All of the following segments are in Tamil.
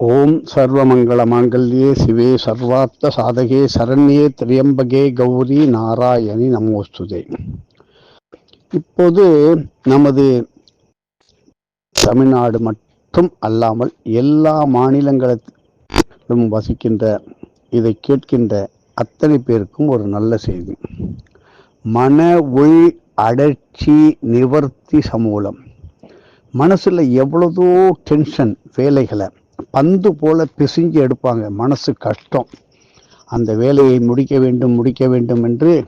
ஓம் சர்வமங்கள மாங்கல்யே சிவே சர்வார்த்த சாதகே சரண்யே திரியம்பகே கௌரி நாராயணி நமோஸ்துதே. இப்போது நமது தமிழ்நாடு மட்டும் அல்லாமல் எல்லா மாநிலங்களிலும் வசிக்கின்ற இதை கேட்கின்ற அத்தனை பேருக்கும் ஒரு நல்ல செய்தி. மன உள் அடர்ச்சி நிவர்த்தி சமூலம். மனசில் எவ்வளதோ டென்ஷன் வேலைகளை பந்து போல பிசிஞ்சு எடுப்பாங்க. மனசு கஷ்டம். அந்த வேலையை முடிக்க வேண்டும் முடிக்க வேண்டும் என்று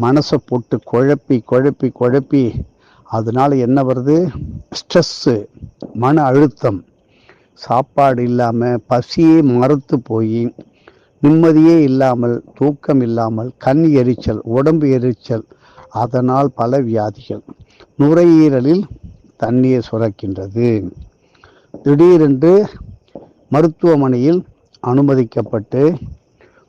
மனசை போட்டு குழப்பி குழப்பி குழப்பி அதனால் என்ன வருது? ஸ்ட்ரெஸ்ஸு மன அழுத்தம். சாப்பாடு இல்லாமல் பசியே மறுத்து போய் நிம்மதியே இல்லாமல் தூக்கம் இல்லாமல் கண் எரிச்சல் உடம்பு எரிச்சல் அதனால் பல வியாதிகள். நுரையீரலில் தண்ணீர் சுரக்கின்றது. திடீரென்று மருத்துவமனையில் அனுமதிக்கப்பட்டு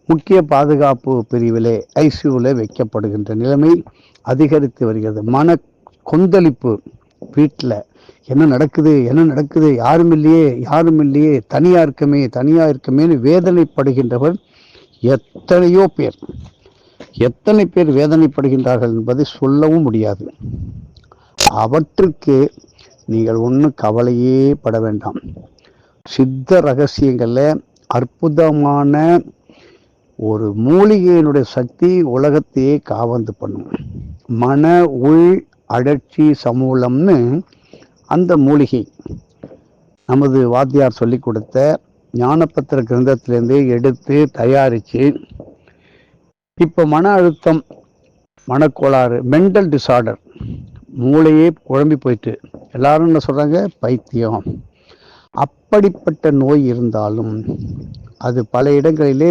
முக்கிய பாதுகாப்பு பிரிவிலே ஐசியூவில் வைக்கப்படுகின்ற நிலைமை அதிகரித்து வருகிறது. மன கொந்தளிப்பு வீட்டில் என்ன நடக்குது என்ன நடக்குது யாரும் இல்லையே யாரும் இல்லையே தனியாக இருக்கமே தனியாக இருக்கமேன்னு வேதனைப்படுகின்றவர் எத்தனையோ பேர். எத்தனை பேர் வேதனைப்படுகின்றார்கள் என்பதை சொல்லவும் முடியாது. அவற்றுக்கு நீங்கள் ஒன்றும் கவலையே பட வேண்டாம். சித்த ரகசியங்களில் அற்புதமான ஒரு மூலிகையினுடைய சக்தி உலகத்தையே காவந்து பண்ணும். மன உள் அடர்ச்சி சமூலம்னு அந்த மூலிகை. நமது வாத்தியார் சொல்லி கொடுத்த ஞானப்பத்திர கிரந்தத்திலேருந்து எடுத்து தயாரித்து இப்போ மன அழுத்தம் மனக்கோளாறு மென்டல் டிசார்டர் மூளையே குழம்பி போயிட்டு எல்லாரும் என்ன சொல்கிறாங்க பைத்தியம். அப்படிப்பட்ட நோய் இருந்தாலும் அது பல இடங்களிலே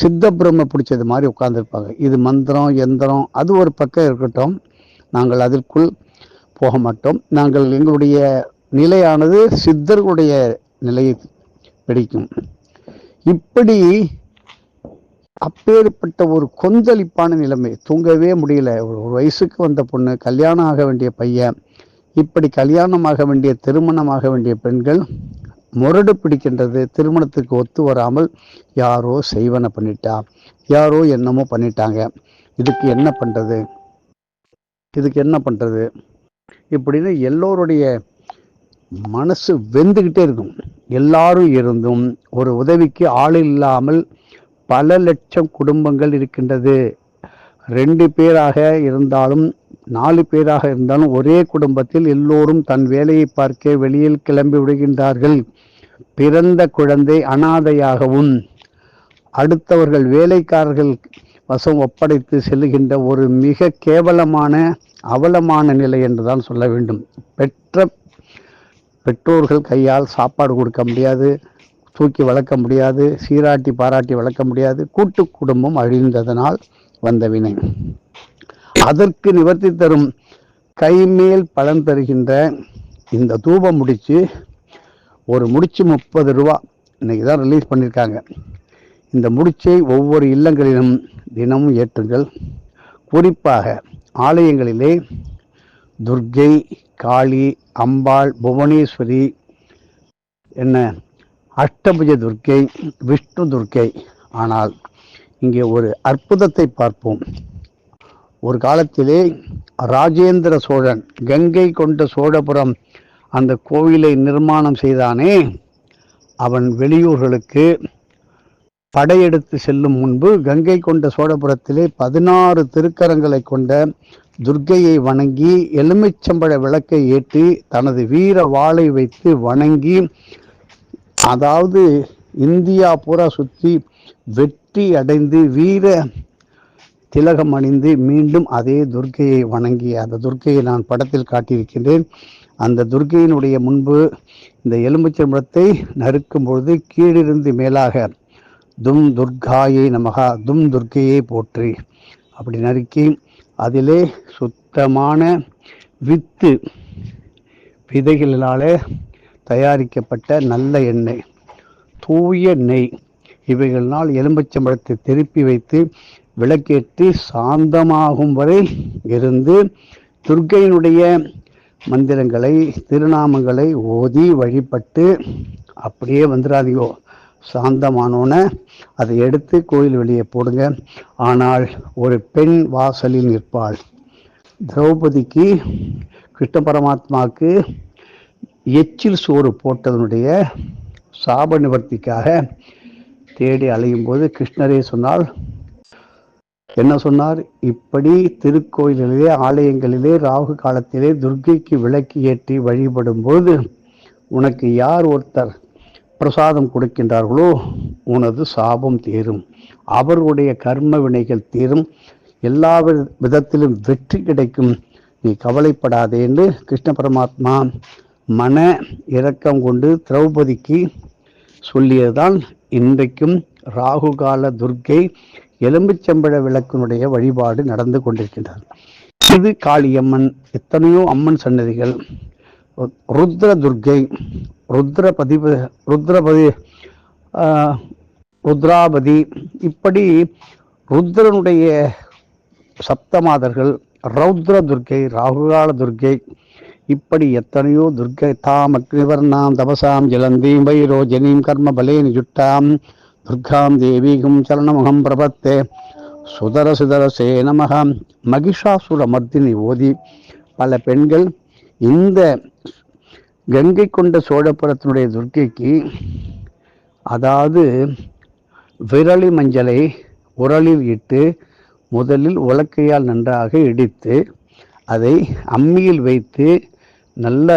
சித்த பிரம்ம பிடிச்சது மாதிரி உட்காந்துருப்பாங்க இது மந்திரம் எந்திரம் அது ஒரு பக்கம் இருக்கட்டும். நாங்கள் அதற்குள் போக மாட்டோம். நாங்கள் எங்களுடைய நிலையானது சித்தர்களுடைய நிலையை பிடிக்கும். இப்படி அப்பேற்பட்ட ஒரு கொந்தளிப்பான நிலைமை தூங்கவே முடியல. ஒரு வயசுக்கு வந்த பொண்ணு கல்யாணம் ஆக வேண்டிய பையன் இப்படி கல்யாணமாக வேண்டிய திருமணமாக வேண்டிய பெண்கள் முரடு பிடிக்கின்றது திருமணத்துக்கு ஒத்து வராமல் யாரோ செய்வன பண்ணிட்டா யாரோ என்னமோ பண்ணிட்டாங்க. இதுக்கு என்ன பண்ணுறது இதுக்கு என்ன பண்ணுறது இப்படின்னு எல்லோருடைய மனசு வெந்துக்கிட்டே இருக்கும். எல்லாரும் இருந்தும் ஒரு உதவிக்கு ஆள் இல்லாமல் பல லட்சம் குடும்பங்கள் இருக்கின்றது. ரெண்டு பேராக இருந்தாலும் நாலு பேராக இருந்தாலும் ஒரே குடும்பத்தில் எல்லோரும் தன் வேலையை பார்க்க வெளியில் கிளம்பி விடுகின்றார்கள். பிறந்த குழந்தை அனாதையாகவும் அடுத்தவர்கள் வேலைக்காரர்கள் வசம் ஒப்படைத்து செல்லுகின்ற ஒரு மிக கேவலமான அவலமான நிலை என்றுதான் சொல்ல வேண்டும். பெற்ற பெற்றோர்கள் கையால் சாப்பாடு கொடுக்க முடியாது தூக்கி வளர்க்க முடியாது சீராட்டி பாராட்டி வளர்க்க முடியாது கூட்டு குடும்பம் அழிந்ததனால் வந்த வினை. அதற்கு நிவர்த்தி தரும் கைமேல் பலன் தருகின்ற இந்த தூபம் முடிச்சு ஒரு முடிச்சு முப்பது ரூபா இன்றைக்கி தான் ரிலீஸ் பண்ணியிருக்காங்க இந்த முடிச்சை ஒவ்வொரு இல்லங்களிலும் தினமும் ஏற்றுங்கள். குறிப்பாக ஆலயங்களிலே துர்க்கை காளி அம்பாள் புவனேஸ்வரி என்ன அஷ்டபுஜ துர்க்கை விஷ்ணு துர்க்கை. ஆனால் இங்கே ஒரு அற்புதத்தை பார்ப்போம். ஒரு காலத்திலே ராஜேந்திர சோழன் கங்கை கொண்ட சோழபுரம் அந்த கோவிலை நிர்மாணம் செய்தானே அவன் வெளியூர்களுக்கு படையெடுத்து செல்லும் முன்பு கங்கை கொண்ட சோழபுரத்திலே பதினாறு திருக்கரங்களை கொண்ட துர்க்கையை வணங்கி எலுமிச்சம்பழ விளக்கை ஏற்றி தனது வீர வாளை வைத்து வணங்கி அதாவது இந்தியா பூரா சுற்றி வெற்றி அடைந்து வீர திலகம் அணிந்து மீண்டும் அதே துர்க்கையை வணங்கி அந்த துர்க்கையை நான் படத்தில் காட்டியிருக்கின்றேன். அந்த துர்க்கையினுடைய முன்பு இந்த எலும்புச்சம்பழத்தை நறுக்கும் பொழுது கீழிருந்து மேலாக தும் துர்காயை நமகா தும் துர்க்கையை போற்றி அப்படி நறுக்கி அதிலே சுத்தமான வித்து விதைகளினாலே தயாரிக்கப்பட்ட நல்ல எண்ணெய் தூய நெய். இவைகளினால் எலும்பச்சம்பழத்தை திருப்பி வைத்து விளக்கேற்றி சாந்தமாகும் வரை இருந்து துர்க்கையினுடைய மந்திரங்களை திருநாமங்களை ஓதி வழிபட்டு அப்படியே வந்துடாதீங்கோ சாந்தமானோன்னு அதை எடுத்து கோயில் வெளியே போடுங்க. ஆனால் ஒரு பெண் வாசலில் நிற்பாள். திரௌபதிக்கு கிருஷ்ண பரமாத்மாவுக்கு எச்சில் சோறு போட்டதனுடைய சாப நிவர்த்திக்காக தேடி அலையும் போது கிருஷ்ணரே சொன்னால் என்ன சொன்னார்? இப்படி திருக்கோயிலிலே ஆலயங்களிலே ராகு காலத்திலே துர்க்கைக்கு விளக்கு ஏற்றி வழிபடும் போது உனக்கு யார் ஒருத்தர் பிரசாதம் கொடுக்கின்றார்களோ உனது சாபம் தீரும். அவர்களுடைய கர்ம வினைகள் தீரும். எல்லா விதத்திலும் வெற்றி கிடைக்கும். நீ கவலைப்படாதே என்று கிருஷ்ண பரமாத்மா மன இரக்கம் கொண்டு திரௌபதிக்கு சொல்லியதுதான் இன்றைக்கும் ராகுகால துர்க்கை எலும்புச்சம்பழ விளக்கினுடைய வழிபாடு நடந்து கொண்டிருக்கின்றது. இது காளியம்மன் எத்தனையோ அம்மன் சன்னதிகள் ருத்ர துர்க்கை ருத்ரபதி ருத்ரபதி ஆஹ், ருத்ராபதி இப்படி ருத்ரனுடைய சப்தமாதர்கள் ரௌத்ர துர்க்கை ராகுகால துர்க்கை இப்படி எத்தனையோ துர்க்கை தாம் அக்னிவர்ணாம் தபசாம் ஜலந்தீம் வைரோஜனீம் கர்ம பலேனி ஜுட்டாம் துர்காம் தேவீகும் சரணமுகம் பிரபத்தே. சுதர சுதரசே நமகம் மகிஷாசுர மர்த்தினி ஓதி. பல பெண்கள் இந்த கங்கை கொண்ட சோழபுரத்தினுடைய துர்க்கைக்கு அதாவது விரலி மஞ்சளை உரலில் இட்டு முதலில் உலக்கையால் நன்றாக இடித்து அதை அம்மியில் வைத்து நல்ல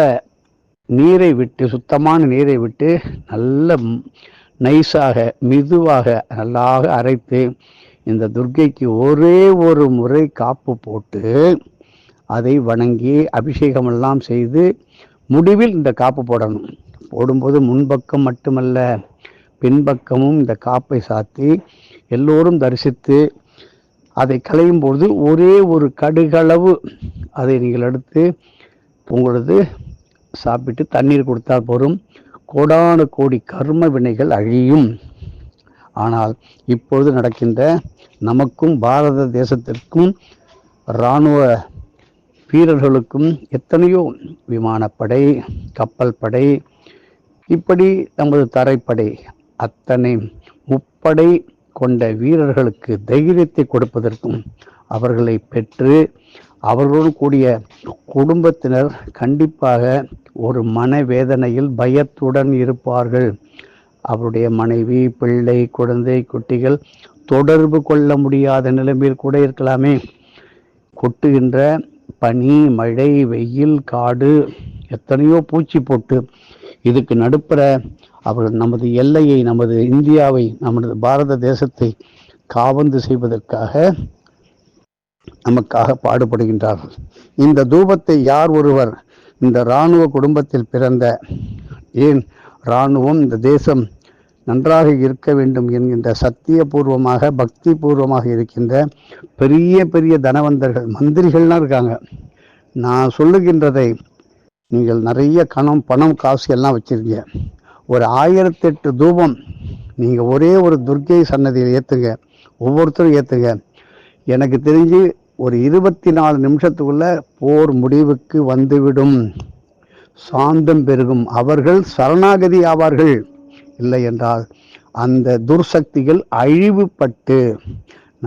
நீரை விட்டு சுத்தமான நீரை விட்டு நல்ல நைஸாக மெதுவாக நல்லாக அரைத்து இந்த துர்க்கைக்கு ஒரே ஒரு முறை காப்பு போட்டு அதை வணங்கி அபிஷேகமெல்லாம் செய்து முடிவில் இந்த காப்பு போடணும். போடும்போது முன்பக்கம் மட்டுமல்ல பின்பக்கமும் இந்த காப்பை சாத்தி எல்லோரும் தரிசித்து அதை களையும் பொழுது ஒரே ஒரு கடுகளவு அதை நீங்கள் எடுத்து உங்களது சாப்பிட்டு தண்ணீர் கொடுத்தால் போதும். கோடானு கோடி கர்ம வினைகள் அழியும். ஆனால் இப்பொழுது நடக்கின்ற நமக்கும் பாரத தேசத்திற்கும் இராணுவ வீரர்களுக்கும் எத்தனையோ விமானப்படை கப்பல் படை இப்படி நமது தரைப்படை அத்தனை முப்படை கொண்ட வீரர்களுக்கு தைரியத்தை கொடுப்பதற்கும் அவர்களை பெற்று அவர்களோடு கூடிய குடும்பத்தினர் கண்டிப்பாக ஒரு மனவேதனையில் பயத்துடன் இருப்பார்கள். அவருடைய மனைவி பிள்ளை குழந்தை குட்டிகள் தொடர்பு கொள்ள முடியாத நிலைமையில் கூட இருக்கலாமே. கொட்டுகின்ற பனி மழை வெயில் காடு எத்தனையோ பூச்சி போட்டு இதுக்கு நடுப்புற அவர்கள் நமது எல்லையை நமது இந்தியாவை நமது பாரத தேசத்தை காவந்து செய்வதற்காக நமக்காக பாடுபடுகின்றார்கள். இந்த தூபத்தை யார் ஒருவர் இந்த இராணுவ குடும்பத்தில் பிறந்த ஏன் இராணுவம் இந்த தேசம் நன்றாக இருக்க வேண்டும் என்கின்ற சத்தியபூர்வமாக பக்தி பூர்வமாக இருக்கின்ற பெரிய பெரிய தனவந்தர்கள் மந்திரிகள்லாம் இருக்காங்க. நான் சொல்லுகின்றதை நீங்கள் நிறைய கணம் பணம் காசு எல்லாம் வச்சிருக்கீங்க. ஒரு ஆயிரத்தெட்டு தூபம் நீங்கள் ஒரே ஒரு துர்க்கை சன்னதியில் ஏற்றுங்க ஒவ்வொருத்தரும் ஏற்றுங்க எனக்கு தெரிஞ்சு ஒரு இருபத்தி நாலு நிமிஷத்துக்குள்ள போர் முடிவுக்கு வந்துவிடும். சாந்தம் பெருகும். அவர்கள் சரணாகதி ஆவார்கள். இல்லை என்றால் அந்த துர்சக்திகள் அழிவுபட்டு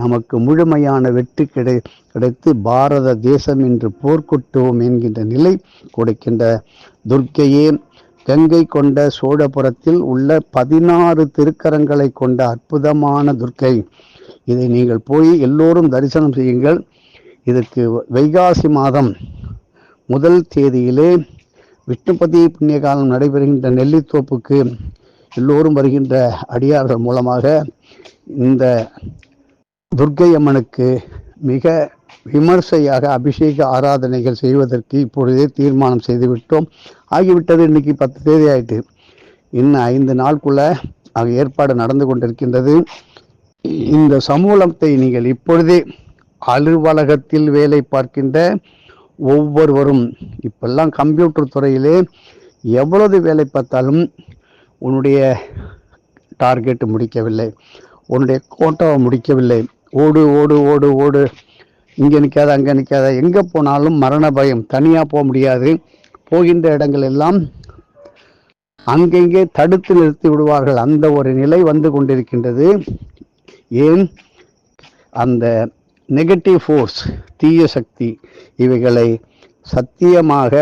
நமக்கு முழுமையான வெற்றி கிடை கிடைத்து பாரத தேசம் என்று போர்க்கொட்டுவோம் என்கின்ற நிலை கொடுக்கின்ற துர்க்கையே கங்கை கொண்ட சோழபுரத்தில் உள்ள பதினாறு திருக்கரங்களை கொண்ட அற்புதமான துர்க்கை. இதை நீங்கள் போய் எல்லோரும் தரிசனம் செய்யுங்கள். இதற்கு வைகாசி மாதம் முதல் தேதியிலே விஷ்ணுபதி புண்ணிய காலம் நடைபெறுகின்ற நெல்லித்தோப்புக்கு எல்லோரும் வருகின்ற அடியார்கள் மூலமாக இந்த துர்க்கை அம்மனுக்கு மிக விமர்சையாக அபிஷேக ஆராதனைகள் செய்வதற்கு இப்பொழுதே தீர்மானம் செய்துவிட்டோம். ஆகிவிட்டது இன்னைக்கு பத்து தேதி ஆயிட்டு. இன்னும் ஐந்து நாளுக்குள்ள அங்கே ஏற்பாடு நடந்து கொண்டிருக்கின்றது. இந்த சமூலத்தை நீங்கள் இப்பொழுதே அலுவலகத்தில் வேலை பார்க்கின்ற ஒவ்வொருவரும் இப்பெல்லாம் கம்ப்யூட்டர் துறையிலே எவ்வளவு வேலை பார்த்தாலும் உன்னுடைய டார்கெட் முடிக்கவில்லை. உன்னுடைய கோட்டாவை முடிக்கவில்லை. ஓடு ஓடு ஓடு ஓடு. இங்கே நிற்காத அங்கே நிற்காத எங்கே போனாலும் மரண பயம். தனியாக போக முடியாது. போகின்ற இடங்கள் எல்லாம் அங்கெங்கே தடுத்து நிறுத்தி விடுவார்கள். அந்த ஒரு நிலை வந்து கொண்டிருக்கின்றது. ஏன்? அந்த நெகட்டிவ் ஃபோர்ஸ் தீய சக்தி இவைகளை சத்தியமாக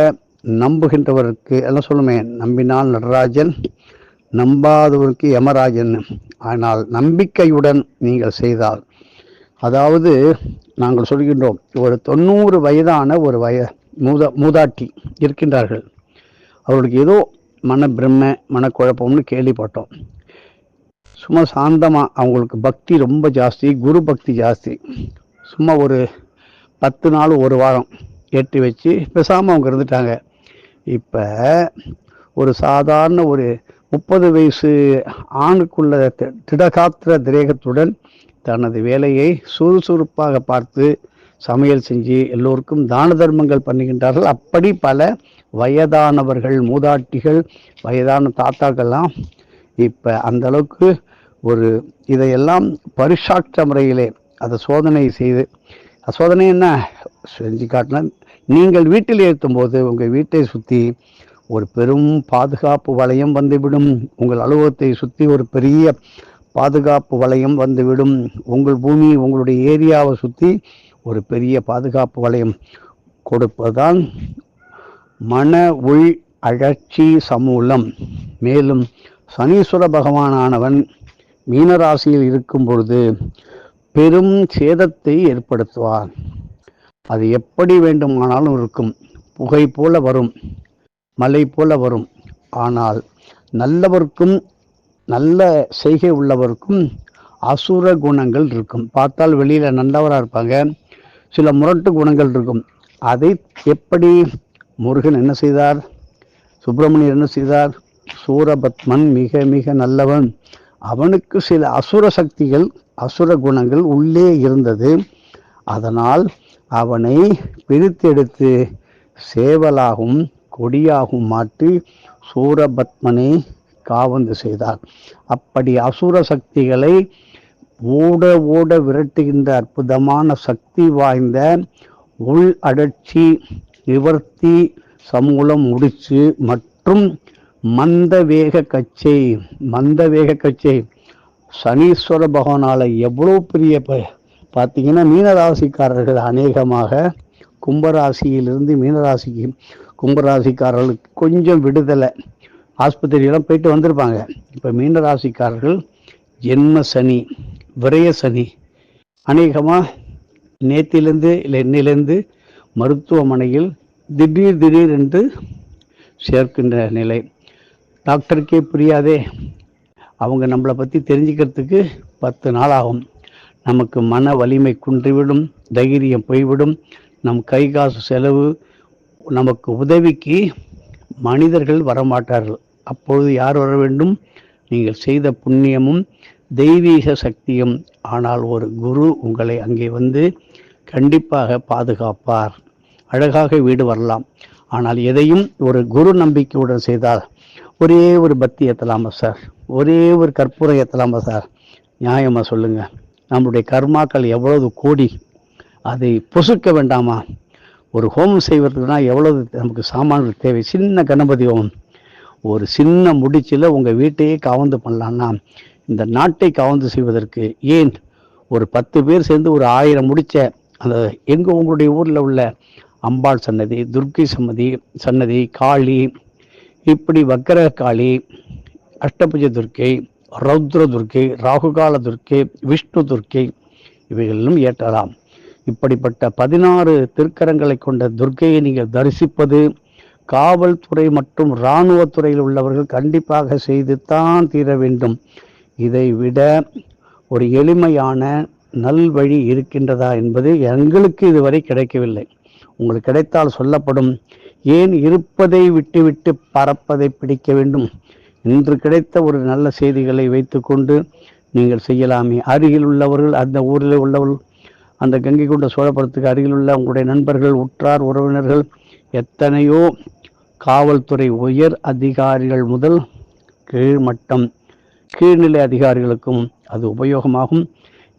நம்புகின்றவருக்கு எல்லாம் சொல்லுமே நம்பினால் நடராஜன் நம்பாதவருக்கு யமராஜன். ஆனால் நம்பிக்கையுடன் நீங்கள் செய்தால் அதாவது நாங்கள் சொல்கின்றோம் ஒரு தொண்ணூறு வயதான ஒரு வய மூதா மூதாட்டி இருக்கின்றார்கள். அவர்களுக்கு ஏதோ மன பிரம்ம மனக்குழப்பம்னு கேள்விப்பட்டோம். சும்மா சாந்தமாக அவங்களுக்கு பக்தி ரொம்ப ஜாஸ்தி குரு பக்தி ஜாஸ்தி. சும்மா ஒரு பத்து நாள் ஒரு வாரம் ஏற்றி வச்சு பேசாமல் அவங்க இருந்துட்டாங்க. இப்போ ஒரு சாதாரண ஒரு முப்பது வயசு ஆணுக்குள்ள திடகாத்திர திரேகத்துடன் தனது வேலையை சுறுசுறுப்பாக பார்த்து சமையல் செஞ்சு எல்லோருக்கும் தான தர்மங்கள் பண்ணுகின்றார்கள். அப்படி பல வயதானவர்கள் மூதாட்டிகள் வயதான தாத்தாக்கள்லாம் இப்போ அந்த அளவுக்கு ஒரு இதையெல்லாம் பரிசாற்ற முறையிலே அதை சோதனை செய்து சோதனை என்ன? செஞ்சு காட்டினா நீங்கள் வீட்டில் ஏற்றும்போது உங்கள் வீட்டை சுற்றி ஒரு பெரும் பாதுகாப்பு வளையம் வந்துவிடும். உங்கள் அலுவலகத்தை சுற்றி ஒரு பெரிய பாதுகாப்பு வளையம் வந்துவிடும். உங்கள் பூமி உங்களுடைய ஏரியாவை சுற்றி ஒரு பெரிய பாதுகாப்பு வளையம் கொடுப்பதுதான் மன உள் அழற்சி சமூலம். மேலும் சனீஸ்வர பகவானானவன் மீனராசியில் இருக்கும் பொழுது பெரும் சேதத்தை ஏற்படுத்துவார். அது எப்படி வேண்டுமானாலும் இருக்கும். புகை போல வரும். மலை போல வரும். ஆனால் நல்லவர்க்கும் நல்ல செய்கை உள்ளவருக்கும் அசுர குணங்கள் இருக்கும். பார்த்தால் வெளியில் நல்லவராக இருப்பாங்க. சில முரட்டு குணங்கள் இருக்கும். அதை எப்படி முருகன் என்ன செய்தார்? சுப்பிரமணியர் என்ன செய்தார்? சூரபத்மன் மிக மிக நல்லவன். அவனுக்கு சில அசுர சக்திகள் அசுர குணங்கள் உள்ளே இருந்தது. அதனால் அவனை பிரித்தெடுத்து சேவலாகவும் கொடியாகவும் மாற்றி சூரபத்மனை காவந்து செய்தார். அப்படி அசுர சக்திகளை ஓட ஓட விரட்டுகின்ற அற்புதமான சக்தி வாய்ந்த உள் அடர்ச்சி நிவர்த்தி சமூலம் முடிச்சு மற்றும் மந்த வேக கச்சை மந்த வேக கச்சை சனீஸ்வர பகவானால் எவ்வளோ பெரிய ப- பார்த்தீங்கன்னா மீனராசிக்காரர்கள் அநேகமாக கும்பராசியிலிருந்து மீனராசிக்கு கும்பராசிக்காரர்களுக்கு கொஞ்சம் விடுதலை. ஆஸ்பத்திரியெல்லாம் போயிட்டு வந்திருப்பாங்க. இப்போ மீனராசிக்காரர்கள் ஜென்ம சனி விரய சனி அநேகமாக நேத்திலேருந்து இல்லை இன்னிலேருந்து மருத்துவமனையில் திடீர் திடீர் என்று சேர்க்கின்ற நிலை. டாக்டருக்கே புரியாதே அவங்க நம்மளை பற்றி தெரிஞ்சுக்கிறதுக்கு பத்து நாள் ஆகும் நமக்கு மன வலிமை குன்றிவிடும் தைரியம் போய்விடும். நம் கை காசு செலவு நமக்கு உதவிக்கு மனிதர்கள் வரமாட்டார்கள். அப்பொழுது யார் வர வேண்டும்? நீங்கள் செய்த புண்ணியமும் தெய்வீக சக்தியும். ஆனால் ஒரு குரு உங்களை அங்கே வந்து கண்டிப்பாக பாதுகாப்பார். அழகாக வீடு வரலாம். ஆனால் எதையும் ஒரு குரு நம்பிக்கையுடன் செய்தால் ஒரே ஒரு பத்தி ஏற்றலாமா சார் ஒரே ஒரு கற்பூரம் ஏற்றலாமா சார். நியாயமாக சொல்லுங்கள் நம்முடைய கர்மாக்கள் எவ்வளவு கோடி அதை பொசுக்க வேண்டாமா? ஒரு ஹோமம் செய்வதுக்குனா எவ்வளவு நமக்கு சாமான்கள் தேவை? சின்ன கணபதி ஹோமம். ஒரு சின்ன முடிச்சில் உங்கள் வீட்டையே கவர்ந்து பண்ணலான்னா இந்த நாட்டை கவர்ந்து செய்வதற்கு ஏன் ஒரு பத்து பேர் சேர்ந்து ஒரு ஆயிரம் முடிச்ச அந்த எங்கே உங்களுடைய ஊரில் உள்ள அம்பாள் சன்னதி துர்க்கை சன்னதி சன்னதி காளி இப்படி வக்கர காளி அஷ்டபுஜ துர்க்கை ரௌத்ர துர்க்கை ராகுகால துர்க்கை விஷ்ணு துர்க்கை இவைகளிலும் ஏற்றலாம். இப்படிப்பட்ட பதினாறு திருக்கரங்களை கொண்ட துர்க்கையை நீங்கள் தரிசிப்பது காவல்துறை மற்றும் இராணுவத்துறையில் உள்ளவர்கள் கண்டிப்பாக செய்து தான் தீர வேண்டும். இதை விட ஒரு எளிமையான நல்வழி இருக்கின்றதா என்பது எங்களுக்கு இதுவரை கிடைக்கவில்லை. உங்களுக்கு கிடைத்தால் சொல்லப்படும் ஏன் இருப்பதை விட்டுவிட்டு பறப்பதை பிடிக்க வேண்டும்? இன்று கிடைத்த ஒரு நல்ல செய்திகளை வைத்துக்கொண்டு நீங்கள் செய்யலாமே. அருகில் உள்ளவர்கள் அந்த ஊரில் உள்ளவர்கள் அந்த கங்கை கொண்ட சோழபுரத்துக்கு அருகில் உள்ள உங்களுடைய நண்பர்கள் உற்றார் உறவினர்கள் எத்தனையோ காவல்துறை உயர் அதிகாரிகள் முதல் கீழ்மட்டம் கீழ்நிலை அதிகாரிகளுக்கும் அது உபயோகமாகும்.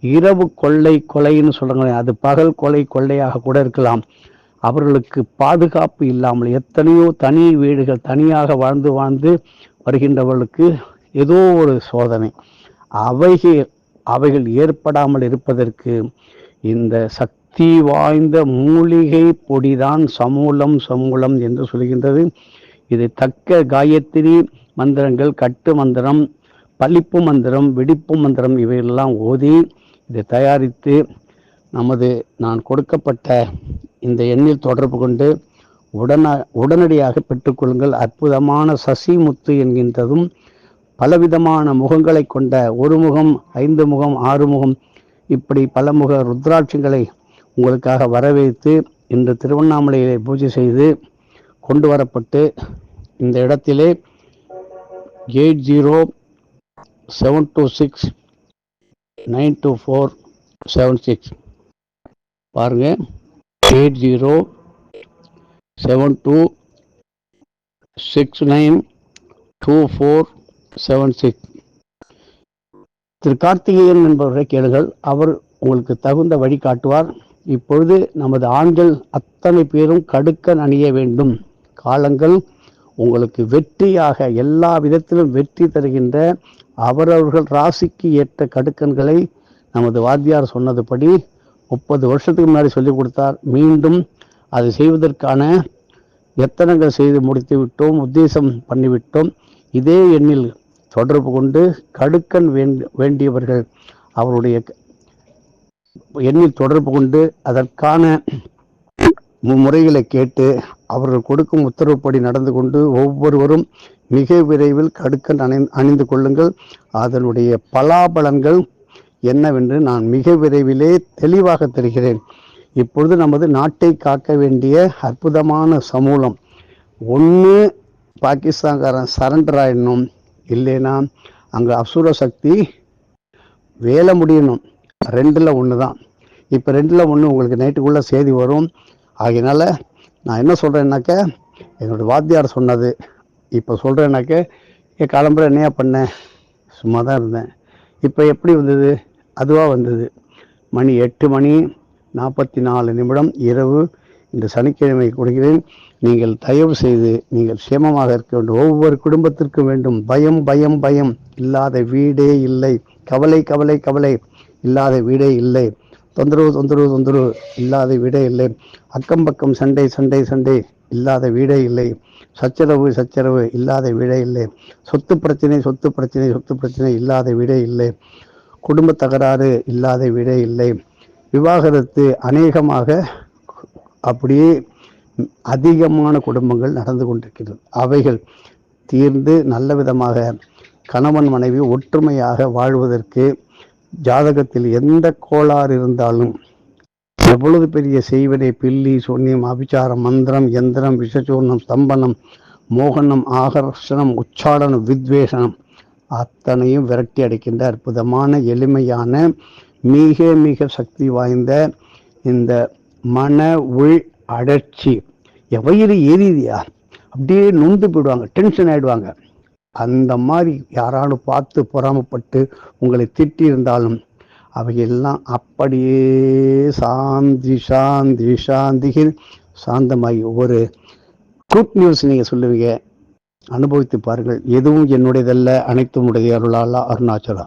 இரவு கொள்ளை கொலைன்னு சொல்கிறாங்க அது பகல் கொலை கொள்ளையாக கூட இருக்கலாம். அவர்களுக்கு பாதுகாப்பு இல்லாமல் எத்தனையோ தனி வீடுகள் தனியாக வாழ்ந்து வாழ்ந்து வருகின்றவர்களுக்கு ஏதோ ஒரு சோதனை. அவைகள் அவைகள் ஏற்படாமல் இருப்பதற்கு இந்த சக்தி வாய்ந்த மூலிகை பொடிதான் சமூலம் சமூலம் என்று சொல்கின்றது. இது தக்க காயத்ரி மந்திரங்கள் கட்டு மந்திரம் பழிப்பு மந்திரம் வெடிப்பு மந்திரம் இவையெல்லாம் ஓதி இதை தயாரித்து நமது நான் கொடுக்கப்பட்ட இந்த எண்ணில் தொடர்பு கொண்டு உடன உடனடியாக பெற்றுக்கொள்ளுங்கள். அற்புதமான சசி முத்து என்கின்றதும் பலவிதமான முகங்களை கொண்ட ஒரு முகம் ஐந்து முகம் ஆறு முகம் இப்படி பல முக ருத்ராட்சங்களை உங்களுக்காக வரவேற்று இன்று திருவண்ணாமலையிலே பூஜை செய்து கொண்டு வரப்பட்டு இந்த இடத்திலே eight zero seven two six nine two four seven six. பாருங்கள் eight zero seven two six nine two four seven six Thiru Karthikeyan என்பவரை கேளுங்கள் அவர் உங்களுக்கு தகுந்த வழி காட்டுவார். இப்பொழுது நமது ஆண்கள் அத்தனை பேரும் கடுக்கன் அணிய வேண்டும். காலங்கள் உங்களுக்கு வெற்றியாக எல்லா விதத்திலும் வெற்றி தருகின்ற அவரவர்கள் ராசிக்கு ஏற்ற கடுக்கன்களை நமது வாத்தியார் சொன்னதுபடி முப்பது வருஷத்துக்கு முன்னாடி சொல்லிக் கொடுத்தார். மீண்டும் அதை செய்வதற்கான எத்தனங்கள் செய்து முடித்து விட்டோம் உத்தேசம் பண்ணிவிட்டோம் இதே எண்ணில் தொடர்பு கொண்டு கடுக்கன் வேண்டி- வேண்டியவர்கள் அவருடைய எண்ணில் தொடர்பு கொண்டு அதற்கான முறைகளை கேட்டு அவர்கள் கொடுக்கும் உத்தரவுப்படி நடந்து கொண்டு ஒவ்வொருவரும் மிக விரைவில் கடுக்கன் அணி அணிந்து கொள்ளுங்கள். அதனுடைய பலாபலன்கள் என்னவென்று நான் மிக விரைவிலே தெளிவாக தெரிகிறேன். இப்பொழுது நமது நாட்டை காக்க வேண்டிய அற்புதமான சமூலம் ஒன்று பாகிஸ்தான்காரன் சரண்டர் ஆயிடணும். இல்லைன்னா அங்கே அசுர சக்தி வேலை முடியணும். ரெண்டில் ஒன்று தான் இப்போ ரெண்டில் ஒன்று உங்களுக்கு நைட்டுக்குள்ளே செய்தி வரும். ஆகையினால நான் என்ன சொல்கிறேன்னாக்க என்னோடய வாத்தியார் சொன்னது. இப்போ சொல்கிறேன்னாக்க என் கிளம்புற என்னையா பண்ணேன் சும்மா தான் இருந்தேன். இப்போ எப்படி வந்தது? அதுவாக வந்தது. மணி எட்டு மணி. நாற்பத்தி நாலு நிமிடம் இரவு இந்த சனிக்கிழமை கொடுக்கிறேன். நீங்கள் தயவு செய்து நீங்கள் சேமமாக இருக்க வேண்டும். ஒவ்வொரு குடும்பத்திற்கும் வேண்டும். பயம் பயம் பயம். இல்லாத வீடே இல்லை. கவலை கவலை கவலை. இல்லாத வீடே இல்லை. தொந்தரவு தொந்தரவு தொந்தரவு. இல்லாத வீடே இல்லை. அக்கம் பக்கம் சண்டை சண்டை சண்டை. இல்லாத வீடே இல்லை. சச்சரவு சச்சரவு. இல்லாத வீடே இல்லை. சொத்து பிரச்சனை சொத்து பிரச்சனை சொத்து பிரச்சனை. இல்லாத வீடே இல்லை. குடும்ப தகராறு இல்லாத வீடே இல்லை. விவாகரத்து அநேகமாக அப்படியே அதிகமான குடும்பங்கள் நடந்து கொண்டிருக்கிறது. அவைகள் தீர்ந்து நல்ல விதமாக கணவன் மனைவி ஒற்றுமையாக வாழ்வதற்கு ஜாதகத்தில் எந்த கோளாறு இருந்தாலும் எவ்வளவு பெரிய செய்வனை பில்லி சொன்னியம் அபிச்சாரம் மந்திரம் எந்திரம் விஷச்சூர்ணம் ஸ்தம்பனம் மோகனம் ஆகர்ஷணம் உச்சாடனம் வித்வேஷனம் அத்தனையும் விரட்டி அடிக்கின்ற அற்புதமான எளிமையான மிக மிக சக்தி வாய்ந்த இந்த மன உள் அடர்ச்சி. வயிறு ஏறிதியா அப்படியே நொந்து போயிடுவாங்க டென்ஷன் ஆயிடுவாங்க. அந்த மாதிரி யாராலும் பார்த்து பொறாமப்பட்டு உங்களை திட்டி இருந்தாலும் அவையெல்லாம் அப்படியே சாந்தி சாந்தி சாந்திகள் சாந்தமாகி ஒரு குட் நியூஸ் நீங்கள் சொல்லுவீங்க. அனுபவித்து பாருங்கள். எதுவும் என்னுடையதல்ல அனைத்தும் உடைய அருளாலா அருணாச்சலா.